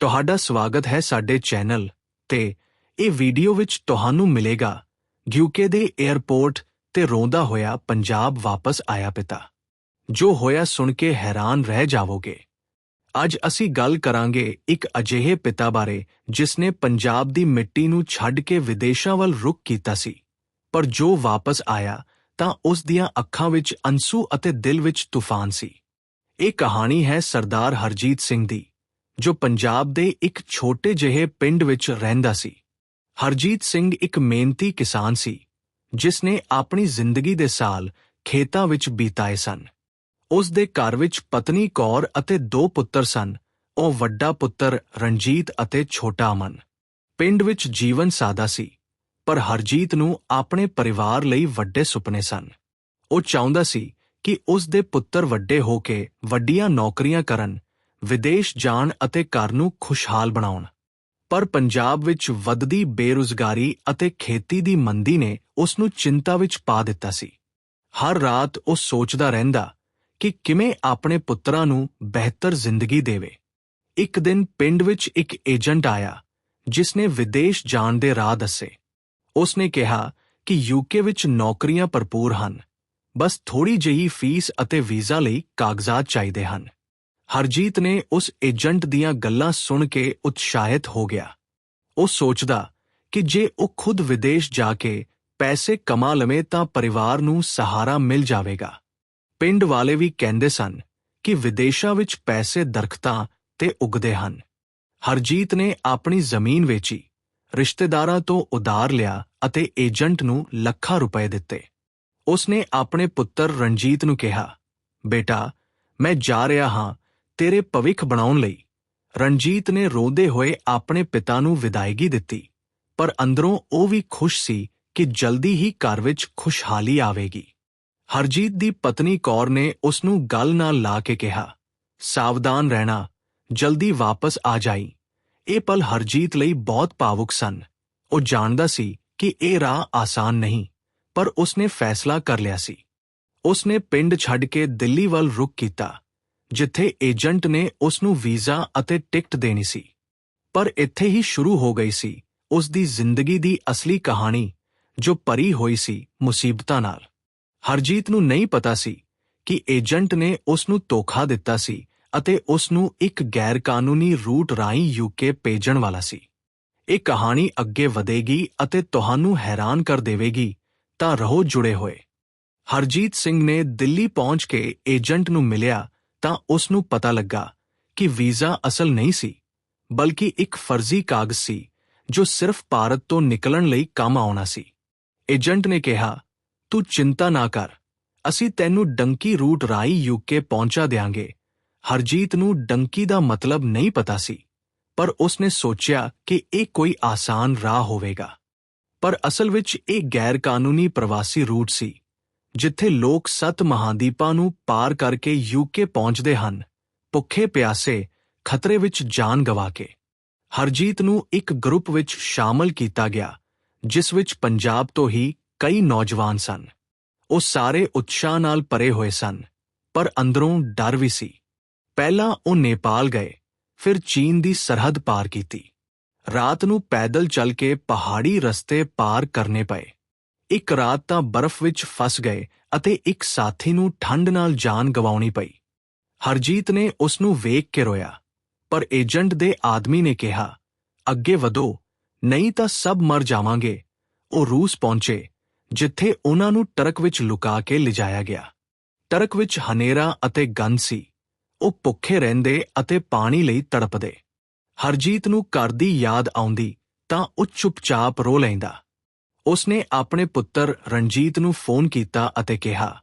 ਤੁਹਾਡਾ ਸਵਾਗਤ ਹੈ ਸਾਡੇ ਚੈਨਲ ਤੇ ਇਹ ਵੀਡੀਓ ਵਿੱਚ ਤੁਹਾਨੂੰ ਮਿਲੇਗਾ। ਯੂਕੇ ਦੇ 에ਅਰਪੋਰਟ ਤੇ ਰੋਂਦਾ ਹੋਇਆ ਪੰਜਾਬ ਵਾਪਸ ਆਇਆ ਪਿਤਾ। ਜੋ ਹੋਇਆ ਸੁਣ ਕੇ ਹੈਰਾਨ ਰਹਿ ਜਾਵੋਗੇ। ਅੱਜ ਅਸੀਂ ਗੱਲ ਕਰਾਂਗੇ ਇੱਕ ਅਜਿਹੇ ਪਿਤਾ ਬਾਰੇ ਜਿਸ ਨੇ ਪੰਜਾਬ ਦੀ ਮਿੱਟੀ ਨੂੰ ਛੱਡ ਕੇ ਵਿਦੇਸ਼ਾਂ ਵੱਲ ਰੁਖ ਕੀਤਾ ਸੀ। ਪਰ ਜੋ ਵਾਪਸ ਆਇਆ ਤਾਂ ਉਸ ਦੀਆਂ ਅੱਖਾਂ ਵਿੱਚ ਅੰਸੂ ਅਤੇ ਦਿਲ ਵਿੱਚ ਤੂਫਾਨ ਸੀ। ਇਹ ਕਹਾਣੀ ਹੈ ਸਰਦਾਰ ਹਰਜੀਤ ਸਿੰਘ ਦੀ। ਜੋ ਪੰਜਾਬ ਦੇ ਇੱਕ ਛੋਟੇ ਜਿਹੇ ਪਿੰਡ ਵਿੱਚ ਰਹਿੰਦਾ ਸੀ। ਹਰਜੀਤ ਸਿੰਘ ਇੱਕ ਮਿਹਨਤੀ ਕਿਸਾਨ ਸੀ, ਜਿਸ ਨੇ ਆਪਣੀ ਜ਼ਿੰਦਗੀ ਦੇ ਸਾਲ ਖੇਤਾਂ ਵਿੱਚ ਬੀਤਾਏ ਸਨ। ਉਸ ਦੇ ਘਰ ਵਿੱਚ ਪਤਨੀ ਕੌਰ ਅਤੇ ਦੋ ਪੁੱਤਰ ਸਨ, ਉਹ ਵੱਡਾ ਪੁੱਤਰ ਰਣਜੀਤ ਅਤੇ ਛੋਟਾ ਅਮਨ। ਪਿੰਡ ਵਿੱਚ ਜੀਵਨ ਸਾਦਾ ਸੀ, ਪਰ ਹਰਜੀਤ ਨੂੰ ਆਪਣੇ ਪਰਿਵਾਰ ਲਈ ਵੱਡੇ ਸੁਪਨੇ ਸਨ। ਉਹ ਚਾਹੁੰਦਾ ਸੀ ਕਿ ਉਸ ਦੇ ਪੁੱਤਰ ਵੱਡੇ ਹੋ ਕੇ ਵੱਡੀਆਂ ਨੌਕਰੀਆਂ ਕਰਨ ਵਿਦੇਸ਼ ਜਾਣ ਅਤੇ ਘਰ ਨੂੰ ਖੁਸ਼ਹਾਲ ਬਣਾਉਣ। ਪਰ ਪੰਜਾਬ ਵਿੱਚ ਵੱਧਦੀ ਬੇਰੁਜ਼ਗਾਰੀ ਅਤੇ ਖੇਤੀ ਦੀ ਮੰਦੀ ਨੇ ਉਸ ਨੂੰ ਚਿੰਤਾ ਵਿੱਚ ਪਾ ਦਿੱਤਾ ਸੀ। ਹਰ ਰਾਤ ਉਹ ਸੋਚਦਾ ਰਹਿੰਦਾ ਕਿ ਕਿਵੇਂ ਆਪਣੇ ਪੁੱਤਰਾਂ ਨੂੰ ਬਿਹਤਰ ਜ਼ਿੰਦਗੀ ਦੇਵੇ। ਇੱਕ ਦਿਨ ਪਿੰਡ ਵਿੱਚ ਇੱਕ ਏਜੰਟ ਆਇਆ, ਜਿਸ ਨੇ ਵਿਦੇਸ਼ ਜਾਣ ਦੇ ਰਾਹ ਦੱਸੇ। ਉਸ ਨੇ ਕਿਹਾ ਕਿ ਯੂਕੇ ਵਿੱਚ ਨੌਕਰੀਆਂ ਭਰਪੂਰ ਹਨ। ਬਸ ਥੋੜੀ ਜਿਹੀ ਫੀਸ ਅਤੇ ਵੀਜ਼ਾ ਲਈ ਕਾਗਜ਼ਾਤ ਚਾਹੀਦੇ ਹਨ। ਹਰਜੀਤ ਨੇ ਉਸ ਏਜੰਟ ਦੀਆਂ ਗੱਲਾਂ ਸੁਣ ਕੇ ਉਤਸ਼ਾਹਿਤ ਹੋ ਗਿਆ। ਉਹ ਸੋਚਦਾ ਕਿ ਜੇ ਉਹ ਖੁਦ ਵਿਦੇਸ਼ ਜਾ ਕੇ ਪੈਸੇ ਕਮਾ ਲਵੇ ਤਾਂ ਪਰਿਵਾਰ ਨੂੰ ਸਹਾਰਾ ਮਿਲ ਜਾਵੇਗਾ। ਪਿੰਡ ਵਾਲੇ ਵੀ ਕਹਿੰਦੇ ਸਨ ਕਿ ਵਿਦੇਸ਼ਾਂ ਵਿੱਚ ਪੈਸੇ ਦਰਖਤਾਂ ਤੇ ਉਗਦੇ ਹਨ। ਹਰਜੀਤ ਨੇ ਆਪਣੀ ਜ਼ਮੀਨ ਵੇਚੀ, ਰਿਸ਼ਤੇਦਾਰਾਂ ਤੋਂ ਉਧਾਰ ਲਿਆ ਅਤੇ ਏਜੰਟ ਨੂੰ ਲੱਖਾਂ ਰੁਪਏ ਦਿੱਤੇ। ਉਸਨੇ ਆਪਣੇ ਪੁੱਤਰ ਰਣਜੀਤ ਨੂੰ ਕਿਹਾ, ਬੇਟਾ, ਮੈਂ ਜਾ ਰਿਹਾ ਹਾਂ ਤੇਰੇ ਭਵਿੱਖ ਬਣਾਉਣ ਲਈ ਰਣਜੀਤ ਨੇ ਰੋਂਦੇ ਹੋਏ ਆਪਣੇ ਪਿਤਾ ਨੂੰ ਵਿਦਾਇਗੀ ਦਿੱਤੀ, ਪਰ ਅੰਦਰੋਂ ਉਹ ਵੀ ਖੁਸ਼ ਸੀ ਕਿ ਜਲਦੀ ਹੀ ਘਰ ਵਿੱਚ ਖੁਸ਼ਹਾਲੀ ਆਵੇਗੀ। ਹਰਜੀਤ ਦੀ ਪਤਨੀ ਕੌਰ ਨੇ ਉਸ ਨੂੰ ਗੱਲ ਨਾਲ ਲਾ ਕੇ ਕਿਹਾ, ਸਾਵਧਾਨ ਰਹਿਣਾ, ਜਲਦੀ ਵਾਪਸ ਆ ਜਾਈ। ਇਹ ਪਲ ਹਰਜੀਤ ਲਈ ਬਹੁਤ ਭਾਵੁਕ ਸਨ। ਉਹ ਜਾਣਦਾ ਸੀ ਕਿ ਇਹ ਰਾਹ ਆਸਾਨ ਨਹੀਂ, ਪਰ ਉਸਨੇ ਫੈਸਲਾ ਕਰ ਲਿਆ ਸੀ। ਉਸਨੇ ਪਿੰਡ ਛੱਡ ਕੇ ਦਿੱਲੀ ਵੱਲ ਰੁਕ ਕੀਤਾ। ਜਿੱਥੇ ਏਜੰਟ ਨੇ ਉਸ ਨੂੰ ਵੀਜ਼ਾ ਅਤੇ ਟਿਕਟ ਦੇਣੀ ਸੀ। ਪਰ ਇੱਥੇ ਹੀ ਸ਼ੁਰੂ ਹੋ ਗਈ ਸੀ ਉਸ ਦੀ ਜ਼ਿੰਦਗੀ ਦੀ ਅਸਲੀ ਕਹਾਣੀ, ਜੋ ਪਰੀ ਹੋਈ ਸੀ ਮੁਸੀਬਤਾਂ ਨਾਲ। ਹਰਜੀਤ ਨੂੰ ਨਹੀਂ ਪਤਾ ਸੀ ਕਿ ਏਜੰਟ ਨੇ ਉਸ ਨੂੰ ਧੋਖਾ ਦਿੱਤਾ ਸੀ ਅਤੇ ਉਸ ਨੂੰ ਇੱਕ ਗੈਰ ਕਾਨੂੰਨੀ ਰੂਟ ਰਾਹੀਂ ਯੂਕੇ ਭੇਜਣ ਵਾਲਾ ਸੀ। ਇਹ ਕਹਾਣੀ ਅੱਗੇ ਵਧੇਗੀ ਅਤੇ ਤੁਹਾਨੂੰ ਹੈਰਾਨ ਕਰ ਦੇਵੇਗੀ, ਤਾਂ ਰਹੋ ਜੁੜੇ ਹੋਏ। ਹਰਜੀਤ ਸਿੰਘ ਨੇ ਦਿੱਲੀ ਪਹੁੰਚ ਕੇ ਏਜੰਟ ਨੂੰ ਮਿਲਿਆ ਤਾਂ ਉਸ ਨੂੰ ਪਤਾ ਲੱਗਾ ਕਿ ਵੀਜ਼ਾ ਅਸਲ ਨਹੀਂ ਸੀ, ਬਲਕਿ ਇੱਕ ਫਰਜ਼ੀ ਕਾਗਜ਼ ਸੀ, ਜੋ ਸਿਰਫ ਭਾਰਤ ਤੋਂ ਨਿਕਲਣ ਲਈ ਕੰਮ ਆਉਣਾ ਸੀ। ਏਜੰਟ ਨੇ ਕਿਹਾ, ਤੂੰ ਚਿੰਤਾ ਨਾ ਕਰ, ਅਸੀਂ ਤੈਨੂੰ ਡੰਕੀ ਰੂਟ ਰਾਈ ਯੂਕੇ ਪਹੁੰਚਾ ਦੇਾਂਗੇ ਹਰਜੀਤ ਨੂੰ ਡੰਕੀ ਦਾ ਮਤਲਬ ਨਹੀਂ ਪਤਾ ਸੀ, ਪਰ ਉਸਨੇ ਸੋਚਿਆ ਕਿ ਇਹ ਕੋਈ ਆਸਾਨ ਰਾਹ ਹੋਵੇਗਾ। ਪਰ ਅਸਲ ਵਿੱਚ ਇਹ ਗੈਰ ਕਾਨੂੰਨੀ ਪ੍ਰਵਾਸੀ ਰੂਟ ਸੀ। ਜਿੱਥੇ ਲੋਕ ਸੱਤ ਮਹਾਂਦੀਪਾਂ ਨੂੰ ਪਾਰ ਕਰਕੇ ਯੂਕੇ ਪਹੁੰਚਦੇ ਹਨ, ਭੁੱਖੇ ਪਿਆਸੇ, ਖਤਰੇ ਵਿੱਚ ਜਾਨ ਗਵਾ ਕੇ। ਹਰਜੀਤ ਨੂੰ ਇੱਕ ਗਰੁੱਪ ਵਿੱਚ ਸ਼ਾਮਲ ਕੀਤਾ ਗਿਆ, ਜਿਸ ਵਿੱਚ ਪੰਜਾਬ ਤੋਂ ਹੀ ਕਈ ਨੌਜਵਾਨ ਸਨ। ਉਹ ਸਾਰੇ ਉਤਸ਼ਾਹ ਨਾਲ ਭਰੇ ਹੋਏ ਸਨ, ਪਰ ਅੰਦਰੋਂ ਡਰ ਵੀ ਸੀ। ਪਹਿਲਾਂ ਉਹ ਨੇਪਾਲ ਗਏ, ਫਿਰ ਚੀਨ ਦੀ ਸਰਹੱਦ ਪਾਰ ਕੀਤੀ। ਰਾਤ ਨੂੰ ਪੈਦਲ ਚੱਲ ਕੇ ਪਹਾੜੀ ਰਸਤੇ ਪਾਰ ਕਰਨੇ ਪਏ। ਇੱਕ ਰਾਤ ਤਾਂ ਬਰਫ਼ ਵਿੱਚ ਫਸ ਗਏ ਅਤੇ ਇੱਕ ਸਾਥੀ ਨੂੰ ਠੰਡ ਨਾਲ ਜਾਨ ਗਵਾਉਣੀ ਪਈ। ਹਰਜੀਤ ਨੇ ਉਸ ਨੂੰ ਵੇਖ ਕੇ ਰੋਇਆ, ਪਰ ਏਜੰਟ ਦੇ ਆਦਮੀ ਨੇ ਕਿਹਾ, ਅੱਗੇ ਵਧੋ, ਨਹੀਂ ਤਾਂ ਸਭ ਮਰ ਜਾਵਾਂਗੇ। ਉਹ ਰੂਸ ਪਹੁੰਚੇ, ਜਿੱਥੇ ਉਹਨਾਂ ਨੂੰ ਟਰਕ ਵਿੱਚ ਲੁਕਾ ਕੇ ਲਿਜਾਇਆ ਗਿਆ। ਟਰਕ ਵਿੱਚ ਹਨੇਰਾ ਅਤੇ ਗੰਦ ਸੀ। ਉਹ ਭੁੱਖੇ ਰਹਿੰਦੇ ਅਤੇ ਪਾਣੀ ਲਈ ਤੜਪਦੇ। ਹਰਜੀਤ ਨੂੰ ਘਰ ਦੀ ਯਾਦ ਆਉਂਦੀ ਤਾਂ ਉਹ ਚੁੱਪਚਾਪ ਰੋ ਲੈਂਦਾ। ਉਸਨੇ ਆਪਣੇ ਪੁੱਤਰ ਰਣਜੀਤ ਨੂੰ ਫੋਨ ਕੀਤਾ ਅਤੇ ਕਿਹਾ,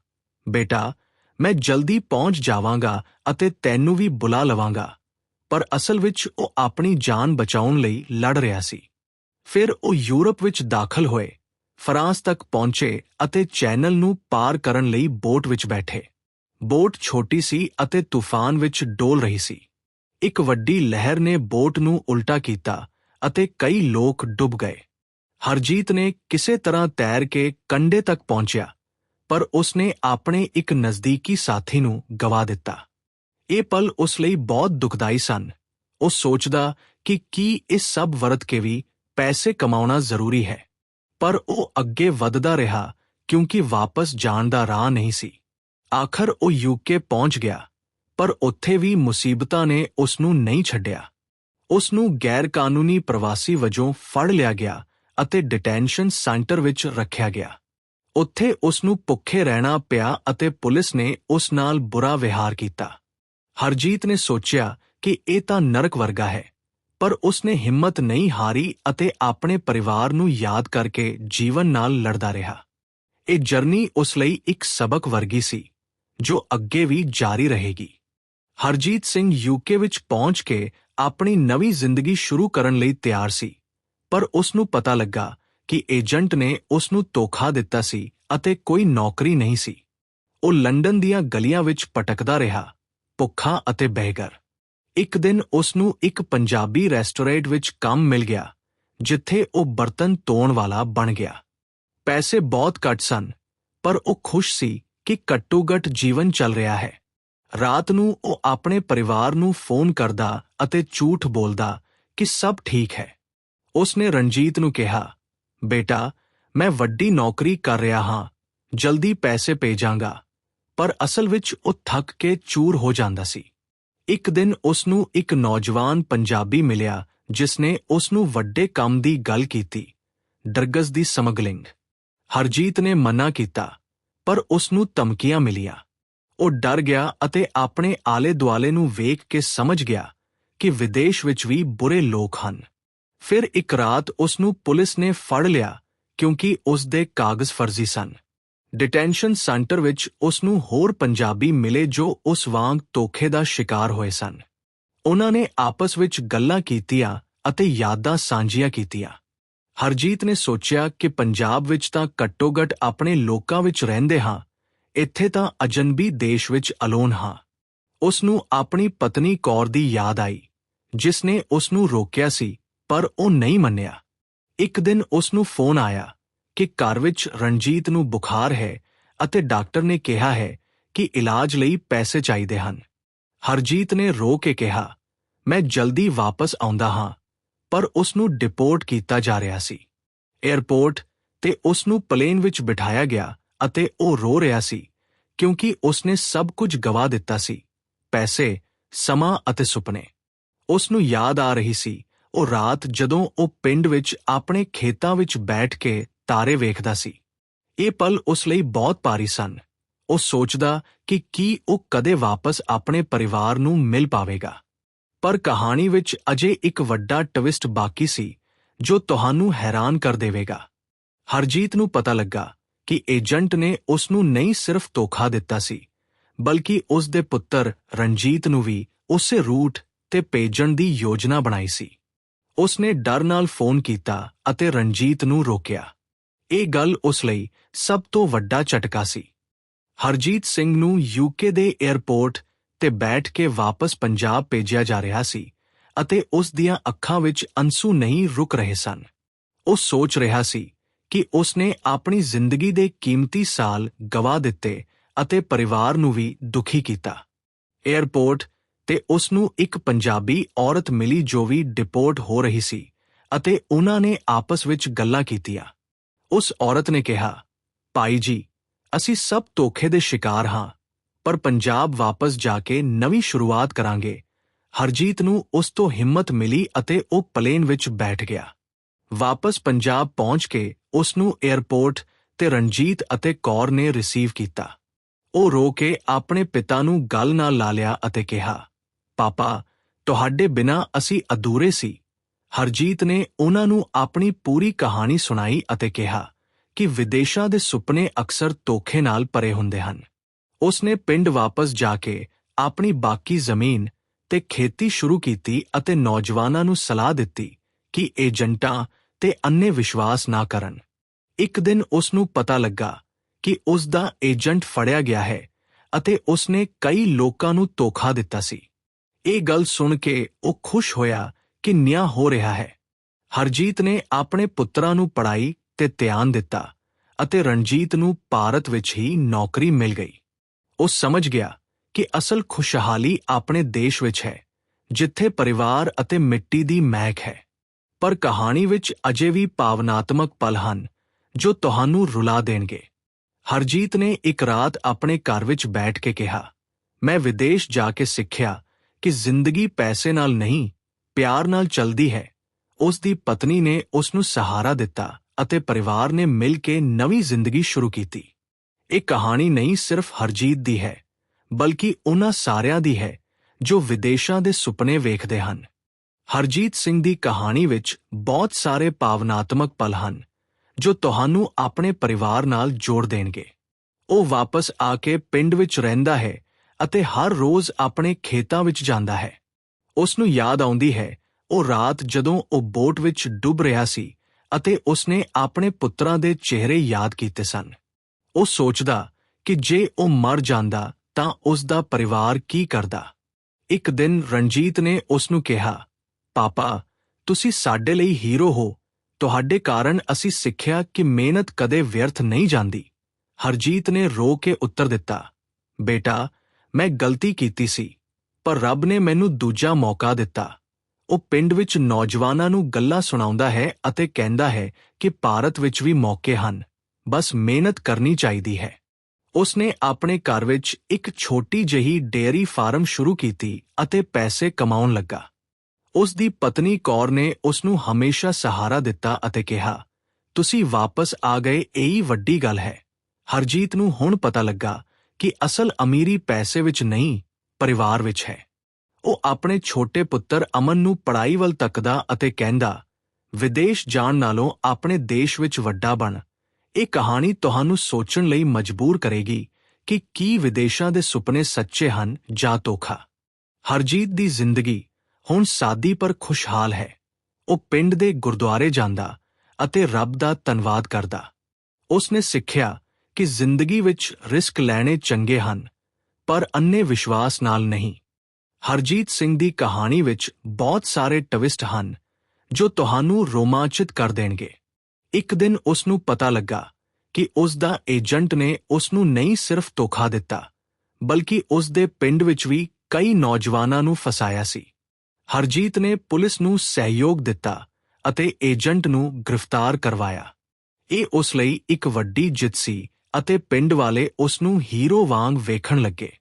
ਬੇਟਾ, ਮੈਂ ਜਲਦੀ ਪਹੁੰਚ ਜਾਵਾਂਗਾ ਅਤੇ ਤੈਨੂੰ ਵੀ ਬੁਲਾ ਲਵਾਂਗਾ। ਪਰ ਅਸਲ ਵਿੱਚ ਉਹ ਆਪਣੀ ਜਾਨ ਬਚਾਉਣ ਲਈ ਲੜ ਰਿਹਾ ਸੀ। ਫਿਰ ਉਹ ਯੂਰਪ ਵਿੱਚ ਦਾਖਲ ਹੋਏ, ਫਰਾਂਸ ਤੱਕ ਪਹੁੰਚੇ ਅਤੇ ਚੈਨਲ ਨੂੰ ਪਾਰ ਕਰਨ ਲਈ ਬੋਟ ਵਿੱਚ ਬੈਠੇ। ਬੋਟ ਛੋਟੀ ਸੀ ਅਤੇ ਤੂਫਾਨ ਵਿੱਚ ਡੋਲ ਰਹੀ ਸੀ। ਇੱਕ ਵੱਡੀ ਲਹਿਰ ਨੇ ਬੋਟ ਨੂੰ ਉਲਟਾ ਕੀਤਾ ਅਤੇ ਕਈ ਲੋਕ ਡੁੱਬ ਗਏ। ਹਰਜੀਤ ਨੇ ਕਿਸੇ ਤਰ੍ਹਾਂ ਤੈਰ ਕੇ ਕੰਡੇ ਤੱਕ ਪਹੁੰਚਿਆ, ਪਰ ਉਸਨੇ ਆਪਣੇ ਇੱਕ ਨਜ਼ਦੀਕੀ ਸਾਥੀ ਨੂੰ ਗਵਾ ਦਿੱਤਾ। ਇਹ ਪਲ ਉਸ ਲਈ ਬਹੁਤ ਦੁਖਦਾਈ ਸਨ। ਉਹ ਸੋਚਦਾ ਕਿ ਕੀ ਇਹ ਸਭ ਵਰਤ ਕੇ ਵੀ ਪੈਸੇ ਕਮਾਉਣਾ ਜ਼ਰੂਰੀ ਹੈ, ਪਰ ਉਹ ਅੱਗੇ ਵਧਦਾ ਰਿਹਾ ਕਿਉਂਕਿ ਵਾਪਸ ਜਾਣ ਦਾ ਰਾਹ ਨਹੀਂ ਸੀ। ਆਖਰ ਉਹ ਯੂਕੇ ਪਹੁੰਚ ਗਿਆ, ਪਰ ਉੱਥੇ ਵੀ ਮੁਸੀਬਤਾਂ ਨੇ ਉਸ ਨੂੰ ਨਹੀਂ ਛੱਡਿਆ। ਉਸ ਨੂੰ ਗੈਰ ਕਾਨੂੰਨੀ ਪ੍ਰਵਾਸੀ ਵਜੋਂ ਫੜ ਲਿਆ ਗਿਆ ਅਤੇ ਡਿਟੈਂਸ਼ਨ ਸੈਂਟਰ ਵਿੱਚ ਰੱਖਿਆ ਗਿਆ। ਉੱਥੇ ਉਸ ਨੂੰ ਭੁੱਖੇ ਰਹਿਣਾ ਪਿਆ ਅਤੇ ਪੁਲਿਸ ਨੇ ਉਸ ਨਾਲ ਬੁਰਾ ਵਿਹਾਰ ਕੀਤਾ। ਹਰਜੀਤ ਨੇ ਸੋਚਿਆ ਕਿ ਇਹ ਤਾਂ ਨਰਕ ਵਰਗਾ ਹੈ, ਪਰ ਉਸ ਨੇ ਹਿੰਮਤ ਨਹੀਂ ਹਾਰੀ ਅਤੇ ਆਪਣੇ ਪਰਿਵਾਰ ਨੂੰ ਯਾਦ ਕਰਕੇ ਜੀਵਨ ਨਾਲ ਲੜਦਾ ਰਿਹਾ। ਇਹ ਜਰਨੀ ਉਸ ਲਈ ਇੱਕ ਸਬਕ ਵਰਗੀ ਸੀ, ਜੋ ਅੱਗੇ ਵੀ ਜਾਰੀ ਰਹੇਗੀ। ਹਰਜੀਤ ਸਿੰਘ ਯੂਕੇ ਵਿੱਚ ਪਹੁੰਚ ਕੇ ਆਪਣੀ ਨਵੀਂ ਜ਼ਿੰਦਗੀ ਸ਼ੁਰੂ ਕਰਨ ਲਈ ਤਿਆਰ ਸੀ। ਪਰ ਉਸ ਨੂੰ ਪਤਾ ਲੱਗਾ ਕਿ ਏਜੰਟ ਨੇ ਉਸ ਨੂੰ ਧੋਖਾ ਦਿੱਤਾ ਸੀ ਅਤੇ ਕੋਈ ਨੌਕਰੀ ਨਹੀਂ ਸੀ। ਉਹ ਲੰਡਨ ਦੀਆਂ ਗਲੀਆਂ ਵਿੱਚ ਪਟਕਦਾ ਰਿਹਾ, ਭੁੱਖਾ ਅਤੇ ਬੇਘਰ ਇੱਕ ਦਿਨ ਉਸ ਨੂੰ ਇੱਕ ਪੰਜਾਬੀ ਰੈਸਟੋਰੈਂਟ ਵਿੱਚ ਕੰਮ ਮਿਲ ਗਿਆ, ਜਿੱਥੇ ਉਹ ਬਰਤਨ ਧੋਣ ਵਾਲਾ ਬਣ ਗਿਆ। ਪੈਸੇ ਬਹੁਤ ਘੱਟ ਸਨ, ਪਰ ਉਹ ਖੁਸ਼ ਸੀ ਕਿ ਘੱਟੋ-ਘੱਟ ਜੀਵਨ ਚੱਲ ਰਿਹਾ ਹੈ। ਰਾਤ ਨੂੰ ਉਹ ਆਪਣੇ ਪਰਿਵਾਰ ਨੂੰ ਫੋਨ ਕਰਦਾ ਅਤੇ ਝੂਠ ਬੋਲਦਾ ਕਿ ਸਭ ਠੀਕ ਹੈ। ਉਸ ਨੇ ਰਣਜੀਤ ਨੂੰ ਕਿਹਾ, ਬੇਟਾ, ਮੈਂ ਵੱਡੀ ਨੌਕਰੀ ਕਰ ਰਿਹਾ ਹਾਂ, ਜਲਦੀ ਪੈਸੇ ਭੇਜਾਂਗਾ। ਪਰ ਅਸਲ ਵਿੱਚ ਉਹ ਥੱਕ ਕੇ ਚੂਰ ਹੋ ਜਾਂਦਾ ਸੀ। ਇੱਕ ਦਿਨ ਉਸ ਨੂੰ ਇੱਕ ਨੌਜਵਾਨ ਪੰਜਾਬੀ ਮਿਲਿਆ ਜਿਸ ਨੇ ਉਸ ਨੂੰ ਵੱਡੇ ਕੰਮ ਦੀ ਗੱਲ ਕੀਤੀ, ਡਰਗਸ ਦੀ ਸਮਗਲਿੰਗ। ਹਰਜੀਤ ਨੇ ਮਨਾ ਕੀਤਾ, ਪਰ ਉਸ ਨੂੰ ਧਮਕੀਆਂ ਮਿਲੀਆਂ। ਉਹ ਡਰ ਗਿਆ ਅਤੇ ਆਪਣੇ ਆਲੇ-ਦੁਆਲੇ ਨੂੰ ਵੇਖ ਕੇ ਸਮਝ ਗਿਆ ਕਿ ਵਿਦੇਸ਼ ਵਿੱਚ ਵੀ ਬੁਰੇ ਲੋਕ ਹਨ। ਫਿਰ ਇੱਕ ਰਾਤ ਉਸ ਨੂੰ ਪੁਲਿਸ ਨੇ ਫੜ ਲਿਆ, ਕਿਉਂਕਿ ਉਸ ਦੇ ਕਾਗਜ਼ ਫਰਜ਼ੀ ਸਨ। ਡਿਟੈਂਸ਼ਨ ਸੈਂਟਰ ਵਿੱਚ ਉਸ ਨੂੰ ਹੋਰ ਪੰਜਾਬੀ ਮਿਲੇ ਜੋ ਉਸ ਵਾਂਗ ਧੋਖੇ ਦਾ ਸ਼ਿਕਾਰ ਹੋਏ ਸਨ। ਉਹਨਾਂ ਨੇ ਆਪਸ ਵਿੱਚ ਗੱਲਾਂ ਕੀਤੀਆਂ ਅਤੇ ਯਾਦਾਂ ਸਾਂਝੀਆਂ ਕੀਤੀਆਂ। ਹਰਜੀਤ ਨੇ ਸੋਚਿਆ ਕਿ ਪੰਜਾਬ ਵਿੱਚ ਤਾਂ ਘੱਟੋ-ਘੱਟ ਆਪਣੇ ਲੋਕਾਂ ਵਿੱਚ ਰਹਿੰਦੇ ਹਾਂ, ਇੱਥੇ ਤਾਂ ਅਜਨਬੀ ਦੇਸ਼ ਵਿੱਚ ਅਲੋਨ ਹਾਂ। ਉਸ ਨੂੰ ਆਪਣੀ ਪਤਨੀ ਕੌਰ ਦੀ ਯਾਦ ਆਈ, ਜਿਸ ਨੇ ਉਸ ਨੂੰ ਰੋਕਿਆ ਸੀ ਪਰ ਉਹ ਨਹੀਂ ਮੰਨਿਆ। ਇੱਕ ਦਿਨ ਉਸ ਨੂੰ ਫੋਨ ਆਇਆ ਕਿ ਘਰ ਵਿੱਚ ਰਣਜੀਤ ਨੂੰ ਬੁਖਾਰ ਹੈ ਅਤੇ ਡਾਕਟਰ ਨੇ ਕਿਹਾ ਹੈ ਕਿ ਇਲਾਜ ਲਈ ਪੈਸੇ ਚਾਹੀਦੇ ਹਨ। ਹਰਜੀਤ ਨੇ ਰੋ ਕੇ ਕਿਹਾ, ਮੈਂ ਜਲਦੀ ਵਾਪਸ ਆਉਂਦਾ ਹਾਂ। ਪਰ ਉਸ ਨੂੰ ਡਿਪੋਰਟ ਕੀਤਾ ਜਾ ਰਿਹਾ ਸੀ। 에ਅਰਪੋਰਟ ਤੇ ਉਸ ਨੂੰ ਪਲੇਨ ਵਿੱਚ ਬਿਠਾਇਆ ਗਿਆ ਅਤੇ ਉਹ ਰੋ ਰਿਹਾ ਸੀ ਕਿਉਂਕਿ ਉਸ ਨੇ ਸਭ ਕੁਝ ਗਵਾ ਦਿੱਤਾ ਸੀ। ਪੈਸੇ, ਸਮਾਂ ਅਤੇ ਸੁਪਨੇ। ਉਸ ਨੂੰ ਯਾਦ ਆ ਰਹੀ ਸੀ ਉਹ ਰਾਤ ਜਦੋਂ ਉਹ ਪਿੰਡ ਵਿੱਚ ਆਪਣੇ ਖੇਤਾਂ ਵਿੱਚ ਬੈਠ ਕੇ ਤਾਰੇ ਵੇਖਦਾ ਸੀ। ਇਹ ਪਲ ਉਸ ਲਈ ਬਹੁਤ ਭਾਰੀ ਸਨ। ਉਹ ਸੋਚਦਾ ਕਿ ਕੀ ਉਹ ਕਦੇ ਵਾਪਸ ਆਪਣੇ ਪਰਿਵਾਰ ਨੂੰ ਮਿਲ ਪਾਵੇਗਾ। ਪਰ ਕਹਾਣੀ ਵਿੱਚ ਅਜੇ ਇੱਕ ਵੱਡਾ ਟਵਿਸਟ ਬਾਕੀ ਸੀ, ਜੋ ਤੁਹਾਨੂੰ ਹੈਰਾਨ ਕਰ ਦੇਵੇਗਾ। ਹਰਜੀਤ ਨੂੰ ਪਤਾ ਲੱਗਾ ਕਿ ਏਜੰਟ ਨੇ ਉਸ ਨੂੰ ਨਹੀਂ ਸਿਰਫ ਧੋਖਾ ਦਿੱਤਾ ਸੀ, ਬਲਕਿ ਉਸ ਦੇ ਪੁੱਤਰ ਰਣਜੀਤ ਨੂੰ ਵੀ ਉਸੇ ਰੂਟ ਤੇ ਭੇਜਣ ਦੀ ਯੋਜਨਾ ਬਣਾਈ ਸੀ। ਉਸਨੇ ਡਰ ਨਾਲ ਫੋਨ ਕੀਤਾ ਅਤੇ ਰਣਜੀਤ ਨੂੰ ਰੋਕਿਆ। ਇਹ ਗੱਲ ਉਸ ਲਈ ਸਭ ਤੋਂ ਵੱਡਾ ਝਟਕਾ ਸੀ। ਹਰਜੀਤ ਸਿੰਘ ਨੂੰ ਯੂਕੇ ਦੇ 에ਅਰਪੋਰਟ ਤੇ ਬੈਠ ਕੇ ਵਾਪਸ ਪੰਜਾਬ ਭੇਜਿਆ ਜਾ ਰਿਹਾ ਸੀ ਅਤੇ ਉਸ ਦੀਆਂ ਅੱਖਾਂ ਵਿੱਚ ਅੰਸੂ ਨਹੀਂ ਰੁਕ ਰਹੇ ਸਨ। ਉਹ ਸੋਚ ਰਿਹਾ ਸੀ ਕਿ ਉਸ ਨੇ ਆਪਣੀ ਜ਼ਿੰਦਗੀ ਦੇ ਕੀਮਤੀ ਸਾਲ ਗਵਾ ਦਿੱਤੇ ਅਤੇ ਪਰਿਵਾਰ ਨੂੰ ਵੀ ਦੁਖੀ ਕੀਤਾ। 에ਅਰਪੋਰਟ ਤੇ ਉਸ ਨੂੰ ਇੱਕ ਪੰਜਾਬੀ ਔਰਤ ਮਿਲੀ ਜੋ ਵੀ ਡਿਪੋਰਟ ਹੋ ਰਹੀ ਸੀ ਅਤੇ ਉਹਨਾਂ ਨੇ ਆਪਸ ਵਿੱਚ ਗੱਲਾਂ ਕੀਤੀਆਂ। ਉਸ ਔਰਤ ਨੇ ਕਿਹਾ, ਭਾਈ ਜੀ, ਅਸੀਂ ਸਭ ਧੋਖੇ ਦੇ ਸ਼ਿਕਾਰ ਹਾਂ, ਪਰ ਪੰਜਾਬ ਵਾਪਸ ਜਾ ਕੇ ਨਵੀਂ ਸ਼ੁਰੂਆਤ ਕਰਾਂਗੇ। ਹਰਜੀਤ ਨੂੰ ਉਸ ਤੋਂ ਹਿੰਮਤ ਮਿਲੀ ਅਤੇ ਉਹ ਪਲੇਨ ਵਿੱਚ ਬੈਠ ਗਿਆ। ਵਾਪਸ ਪੰਜਾਬ ਪਹੁੰਚ ਕੇ ਉਸ ਨੂੰ 에ਅਰਪੋਰਟ ਤੇ ਰਣਜੀਤ ਅਤੇ ਕੌਰ ਨੇ ਰਿਸੀਵ ਕੀਤਾ। ਉਹ ਰੋ ਕੇ ਆਪਣੇ ਪਿਤਾ ਨੂੰ ਗੱਲ ਨਾਲ ਲਾ ਲਿਆ ਅਤੇ ਕਿਹਾ ਪਾਪਾ, ਤੁਹਾਡੇ ਬਿਨਾ ਅਸੀਂ ਅਧੂਰੇ ਸੀ। ਹਰਜੀਤ ਨੇ ਉਹਨਾਂ ਨੂੰ ਆਪਣੀ ਪੂਰੀ ਕਹਾਣੀ ਸੁਣਾਈ ਅਤੇ ਕਿਹਾ ਕਿ ਵਿਦੇਸ਼ਾਂ ਦੇ ਸੁਪਨੇ ਅਕਸਰ ਧੋਖੇ ਨਾਲ ਭਰੇ ਹੁੰਦੇ ਹਨ। ਉਸਨੇ ਪਿੰਡ ਵਾਪਸ ਜਾ ਕੇ ਆਪਣੀ ਬਾਕੀ ਜ਼ਮੀਨ ਤੇ ਖੇਤੀ ਸ਼ੁਰੂ ਕੀਤੀ ਅਤੇ ਨੌਜਵਾਨਾਂ ਨੂੰ ਸਲਾਹ ਦਿੱਤੀ ਕਿ ਏਜੰਟਾਂ ਤੇ ਅੰਨੇ ਵਿਸ਼ਵਾਸ ਨਾ ਕਰਨ। ਇੱਕ ਦਿਨ ਉਸ ਨੂੰ ਪਤਾ ਲੱਗਾ ਕਿ ਉਸ ਦਾ ਏਜੰਟ ਫੜਿਆ ਗਿਆ ਹੈ ਅਤੇ ਉਸ ਨੇ ਕਈ ਲੋਕਾਂ ਨੂੰ ਧੋਖਾ ਦਿੱਤਾ ਸੀ। ਇਹ ਗੱਲ ਸੁਣ ਕੇ ਉਹ ਖੁਸ਼ ਹੋਇਆ ਕਿ ਨਿਆਂ ਹੋ ਰਿਹਾ ਹੈ। ਹਰਜੀਤ ਨੇ ਆਪਣੇ ਪੁੱਤਰਾਂ ਨੂੰ ਪੜਾਈ ਤੇ ਧਿਆਨ ਦਿੱਤਾ ਅਤੇ ਰਣਜੀਤ ਨੂੰ ਭਾਰਤ ਵਿੱਚ ਹੀ ਨੌਕਰੀ ਮਿਲ ਗਈ। ਉਹ ਸਮਝ ਗਿਆ ਕਿ ਅਸਲ ਖੁਸ਼ਹਾਲੀ ਆਪਣੇ ਦੇਸ਼ ਵਿੱਚ ਹੈ, ਜਿੱਥੇ ਪਰਿਵਾਰ ਅਤੇ ਮਿੱਟੀ ਦੀ ਮਹਿਕ ਹੈ। ਪਰ ਕਹਾਣੀ ਵਿੱਚ ਅਜੇ ਵੀ ਭਾਵਨਾਤਮਕ ਪਲ ਹਨ ਜੋ ਤੁਹਾਨੂੰ ਰੁਲਾ ਦੇਣਗੇ। ਹਰਜੀਤ ਨੇ ਇੱਕ ਰਾਤ ਆਪਣੇ ਘਰ ਵਿੱਚ ਬੈਠ ਕੇ ਕਿਹਾ, ਮੈਂ ਵਿਦੇਸ਼ ਜਾ ਕੇ ਸਿੱਖਿਆ ਕਿ ਜ਼ਿੰਦਗੀ ਪੈਸੇ ਨਾਲ ਨਹੀਂ, ਪਿਆਰ ਨਾਲ ਚੱਲਦੀ ਹੈ। ਉਸ ਦੀ ਪਤਨੀ ਨੇ ਉਸ ਨੂੰ ਸਹਾਰਾ ਦਿੱਤਾ ਅਤੇ ਪਰਿਵਾਰ ਨੇ ਮਿਲ ਕੇ ਨਵੀਂ ਜ਼ਿੰਦਗੀ ਸ਼ੁਰੂ ਕੀਤੀ। ਇਹ ਕਹਾਣੀ ਨਹੀਂ ਸਿਰਫ ਹਰਜੀਤ ਦੀ ਹੈ, ਬਲਕਿ ਉਹਨਾਂ ਸਾਰਿਆਂ ਦੀ ਹੈ, ਜੋ ਵਿਦੇਸ਼ਾਂ ਦੇ ਸੁਪਨੇ ਵੇਖਦੇ ਹਨ। ਹਰਜੀਤ ਸਿੰਘ ਦੀ ਕਹਾਣੀ ਵਿੱਚ ਬਹੁਤ ਸਾਰੇ ਭਾਵਨਾਤਮਕ ਪਲ ਹਨ, ਜੋ ਤੁਹਾਨੂੰ ਆਪਣੇ ਪਰਿਵਾਰ ਨਾਲ ਜੋੜ ਦੇਣਗੇ। ਉਹ ਵਾਪਸ ਆ ਕੇ ਪਿੰਡ ਵਿੱਚ ਰਹਿੰਦਾ ਹੈ ਅਤੇ ਹਰ ਰੋਜ਼ ਆਪਣੇ ਖੇਤਾਂ ਵਿੱਚ ਜਾਂਦਾ ਹੈ। ਉਸ ਨੂੰ ਯਾਦ ਆਉਂਦੀ ਹੈ, ਉਹ ਰਾਤ ਜਦੋਂ ਉਹ ਬੋਟ ਵਿੱਚ ਡੁੱਬ ਰਿਹਾ ਸੀ ਅਤੇ ਉਸਨੇ ਆਪਣੇ ਪੁੱਤਰਾਂ ਦੇ ਚਿਹਰੇ ਯਾਦ ਕੀਤੇ ਸਨ। ਉਹ ਸੋਚਦਾ ਕਿ ਜੇ ਉਹ ਮਰ ਜਾਂਦਾ ਤਾਂ ਉਸ ਦਾ ਪਰਿਵਾਰ ਕੀ ਕਰਦਾ। ਇੱਕ ਦਿਨ ਰਣਜੀਤ ਨੇ ਉਸ ਨੂੰ ਕਿਹਾ, ਪਾਪਾ, ਤੁਸੀਂ ਸਾਡੇ ਲਈ ਹੀਰੋ ਹੋ। ਤੁਹਾਡੇ ਕਾਰਨ ਅਸੀਂ ਸਿੱਖਿਆ ਕਿ ਮਿਹਨਤ ਕਦੇ ਵਿਅਰਥ ਨਹੀਂ ਜਾਂਦੀ। ਹਰਜੀਤ ਨੇ ਰੋ ਕੇ ਉੱਤਰ ਦਿੱਤਾ, ਬੇਟਾ ਮੈਂ ਗਲਤੀ ਕੀਤੀ ਸੀ, ਪਰ ਰੱਬ ਨੇ ਮੈਨੂੰ ਦੂਜਾ ਮੌਕਾ ਦਿੱਤਾ। ਉਹ ਪਿੰਡ ਵਿੱਚ ਨੌਜਵਾਨਾਂ ਨੂੰ ਗੱਲਾਂ ਸੁਣਾਉਂਦਾ ਹੈ ਅਤੇ ਕਹਿੰਦਾ ਹੈ ਕਿ ਭਾਰਤ ਵਿੱਚ ਵੀ ਮੌਕੇ ਹਨ। ਬਸ ਮਿਹਨਤ ਕਰਨੀ ਚਾਹੀਦੀ ਹੈ। ਉਸਨੇ ਆਪਣੇ ਘਰ ਵਿੱਚ ਇੱਕ ਛੋਟੀ ਜਿਹੀ ਡੇਅਰੀ ਫਾਰਮ ਸ਼ੁਰੂ ਕੀਤੀ ਅਤੇ ਪੈਸੇ ਕਮਾਉਣ ਲੱਗਾ। ਉਸ ਦੀ ਪਤਨੀ ਕੌਰ ਨੇ ਉਸ ਨੂੰ ਹਮੇਸ਼ਾ ਸਹਾਰਾ ਦਿੱਤਾ ਅਤੇ ਕਿਹਾ, ਤੁਸੀਂ ਵਾਪਸ ਆ ਗਏ, ਇਹੀ ਵੱਡੀ ਗੱਲ ਹੈ। ਹਰਜੀਤ ਨੂੰ ਹੁਣ ਪਤਾ ਲੱਗਾ ਕਿ ਅਸਲ ਅਮੀਰੀ ਪੈਸੇ ਵਿੱਚ ਨਹੀਂ, ਪਰਿਵਾਰ ਵਿੱਚ ਹੈ। ਉਹ ਆਪਣੇ ਛੋਟੇ ਪੁੱਤਰ ਅਮਨ ਨੂੰ ਪੜਾਈ ਵੱਲ ਤੱਕਦਾ ਅਤੇ ਕਹਿੰਦਾ, ਵਿਦੇਸ਼ ਜਾਣ ਨਾਲੋਂ ਆਪਣੇ ਦੇਸ਼ ਵਿੱਚ ਵੱਡਾ ਬਣ। ਇਹ ਕਹਾਣੀ ਤੁਹਾਨੂੰ ਸੋਚਣ ਲਈ ਮਜਬੂਰ ਕਰੇਗੀ ਕਿ ਕੀ ਵਿਦੇਸ਼ਾਂ ਦੇ ਸੁਪਨੇ ਸੱਚੇ ਹਨ ਜਾਂ ਧੋਖਾ। ਹਰਜੀਤ ਦੀ ਜ਼ਿੰਦਗੀ ਹੁਣ ਸਾਦੀ ਪਰ ਖੁਸ਼ਹਾਲ ਹੈ। ਉਹ ਪਿੰਡ ਦੇ ਗੁਰਦੁਆਰੇ ਜਾਂਦਾ ਅਤੇ ਰੱਬ ਦਾ ਧੰਨਵਾਦ ਕਰਦਾ। ਉਸ ਨੇ ਸਿੱਖਿਆ ਕਿ ਜ਼ਿੰਦਗੀ ਵਿੱਚ ਰਿਸਕ ਲੈਣੇ ਚੰਗੇ ਹਨ, ਪਰ ਅੰਨੇ ਵਿਸ਼ਵਾਸ ਨਾਲ ਨਹੀਂ। ਹਰਜੀਤ ਸਿੰਘ ਦੀ ਕਹਾਣੀ ਵਿੱਚ ਬਹੁਤ ਸਾਰੇ ਟਵਿਸਟ ਹਨ, ਜੋ ਤੁਹਾਨੂੰ ਰੋਮਾਂਚਿਤ ਕਰ ਦੇਣਗੇ। ਇੱਕ ਦਿਨ ਉਸ ਨੂੰ ਪਤਾ ਲੱਗਾ ਕਿ ਉਸ ਦਾ ਏਜੰਟ ਨੇ ਉਸ ਨੂੰ ਨਹੀਂ ਸਿਰਫ ਧੋਖਾ ਦਿੱਤਾ, ਬਲਕਿ ਉਸ ਦੇ ਪਿੰਡ ਵਿੱਚ ਵੀ ਕਈ ਨੌਜਵਾਨਾਂ ਨੂੰ ਫਸਾਇਆ ਸੀ। ਹਰਜੀਤ ਨੇ ਪੁਲਿਸ ਨੂੰ ਸਹਿਯੋਗ ਦਿੱਤਾ ਅਤੇ ਏਜੰਟ ਨੂੰ ਗ੍ਰਿਫਤਾਰ ਕਰਵਾਇਆ। ਇਹ ਉਸ ਲਈ ਇੱਕ ਵੱਡੀ ਜਿੱਤ ਸੀ ਅਤੇ ਪਿੰਡ ਵਾਲੇ ਉਸ ਨੂੰ ਹੀਰੋ ਵਾਂਗ ਵੇਖਣ ਲੱਗੇ।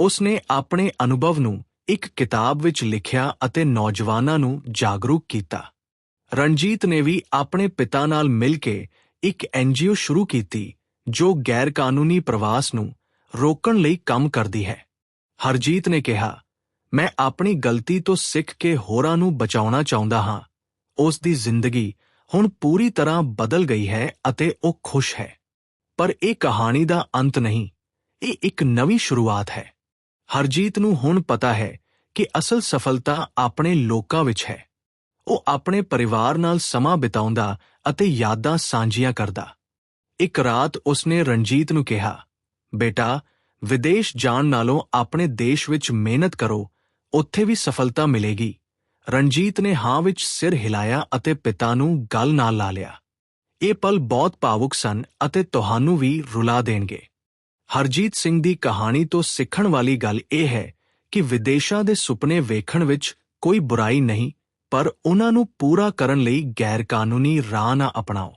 ਉਸ ਨੇ ਆਪਣੇ ਅਨੁਭਵ ਨੂੰ ਇੱਕ ਕਿਤਾਬ ਵਿੱਚ ਲਿਖਿਆ ਅਤੇ ਨੌਜਵਾਨਾਂ ਨੂੰ ਜਾਗਰੂਕ ਕੀਤਾ। ਰਣਜੀਤ ਨੇ ਵੀ ਆਪਣੇ ਪਿਤਾ ਨਾਲ ਮਿਲ ਕੇ ਇੱਕ ਐਨਜੀਓ ਸ਼ੁਰੂ ਕੀਤੀ, ਜੋ ਗੈਰ ਕਾਨੂੰਨੀ ਪ੍ਰਵਾਸ ਨੂੰ ਰੋਕਣ ਲਈ ਕੰਮ ਕਰਦੀ ਹੈ। ਹਰਜੀਤ ਨੇ ਕਿਹਾ, ਮੈਂ ਆਪਣੀ ਗਲਤੀ ਤੋਂ ਸਿੱਖ ਕੇ ਹੋਰਾਂ ਨੂੰ ਬਚਾਉਣਾ ਚਾਹੁੰਦਾ ਹਾਂ। ਉਸ ਦੀ ਜ਼ਿੰਦਗੀ ਹੁਣ ਪੂਰੀ ਤਰ੍ਹਾਂ ਬਦਲ ਗਈ ਹੈ ਅਤੇ ਉਹ ਖੁਸ਼ ਹੈ। ਪਰ ਇਹ ਕਹਾਣੀ ਦਾ ਅੰਤ ਨਹੀਂ। ਇਹ ਇੱਕ ਨਵੀਂ ਸ਼ੁਰੂਆਤ ਹੈ। ਹਰਜੀਤ ਨੂੰ ਹੁਣ ਪਤਾ ਹੈ ਕਿ ਅਸਲ ਸਫਲਤਾ ਆਪਣੇ ਲੋਕਾਂ ਵਿੱਚ ਹੈ। ਉਹ ਆਪਣੇ ਪਰਿਵਾਰ ਨਾਲ ਸਮਾਂ ਬਿਤਾਉਂਦਾ ਅਤੇ ਯਾਦਾਂ ਸਾਂਝੀਆਂ ਕਰਦਾ। ਇੱਕ ਰਾਤ ਉਸਨੇ ਰਣਜੀਤ ਨੂੰ ਕਿਹਾ, ਬੇਟਾ, ਵਿਦੇਸ਼ ਜਾਣ ਨਾਲੋਂ ਆਪਣੇ ਦੇਸ਼ ਵਿੱਚ ਮਿਹਨਤ ਕਰੋ, ਉੱਥੇ ਵੀ ਸਫਲਤਾ ਮਿਲੇਗੀ। ਰਣਜੀਤ ਨੇ ਹਾਂ ਵਿੱਚ ਸਿਰ ਹਿਲਾਇਆ ਅਤੇ ਪਿਤਾ ਨੂੰ ਗੱਲ ਨਾਲ ਲਾ ਲਿਆ। ਇਹ ਪਲ ਬਹੁਤ ਭਾਵੁਕ ਸਨ ਅਤੇ ਤੁਹਾਨੂੰ ਵੀ ਰੁਲਾ ਦੇਣਗੇ। ਹਰਜੀਤ ਸਿੰਘ ਦੀ ਕਹਾਣੀ ਤੋਂ ਸਿੱਖਣ ਵਾਲੀ ਗੱਲ ਇਹ ਹੈ ਕਿ ਵਿਦੇਸ਼ਾਂ ਦੇ ਸੁਪਨੇ ਵੇਖਣ ਵਿੱਚ ਕੋਈ ਬੁਰਾਈ ਨਹੀਂ, ਪਰ ਉਹਨਾਂ ਨੂੰ ਪੂਰਾ ਕਰਨ ਲਈ ਗੈਰ ਕਾਨੂੰਨੀ ਰਾਹ ਨਾ ਅਪਣਾਓ।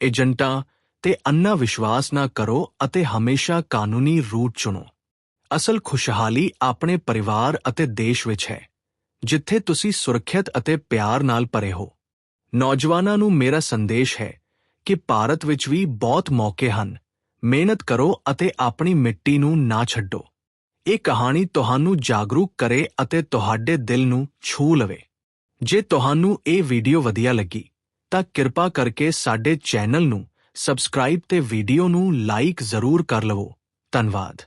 ਏਜੰਟਾਂ ਤੇ ਅੰਨਾ ਵਿਸ਼ਵਾਸ ਨਾ ਕਰੋ ਅਤੇ ਹਮੇਸ਼ਾ ਕਾਨੂੰਨੀ ਰੂਟ ਚੁਣੋ। ਅਸਲ ਖੁਸ਼ਹਾਲੀ ਆਪਣੇ ਪਰਿਵਾਰ ਅਤੇ ਦੇਸ਼ ਵਿੱਚ ਹੈ, ਜਿੱਥੇ ਤੁਸੀਂ ਸੁਰੱਖਿਅਤ ਅਤੇ ਪਿਆਰ ਨਾਲ ਭਰੇ ਹੋ। ਨੌਜਵਾਨਾਂ ਨੂੰ ਮੇਰਾ ਸੰਦੇਸ਼ ਹੈ ਕਿ ਭਾਰਤ ਵਿੱਚ ਵੀ ਬਹੁਤ ਮੌਕੇ ਹਨ। ਮਿਹਨਤ ਕਰੋ ਅਤੇ ਆਪਣੀ ਮਿੱਟੀ ਨੂੰ ਨਾ ਛੱਡੋ। ਇਹ ਕਹਾਣੀ ਤੁਹਾਨੂੰ ਜਾਗਰੂਕ ਕਰੇ ਅਤੇ ਤੁਹਾਡੇ ਦਿਲ ਨੂੰ ਛੂ ਲਵੇ। ਜੇ ਤੁਹਾਨੂੰ ਇਹ ਵੀਡੀਓ ਵਧੀਆ ਲੱਗੀ, ਤਾਂ ਕਿਰਪਾ ਕਰਕੇ ਸਾਡੇ ਚੈਨਲ ਨੂੰ ਸਬਸਕ੍ਰਾਈਬ ਤੇ ਵੀਡੀਓ ਨੂੰ ਲਾਈਕ ਜ਼ਰੂਰ ਕਰ ਲਵੋ। ਧੰਨਵਾਦ।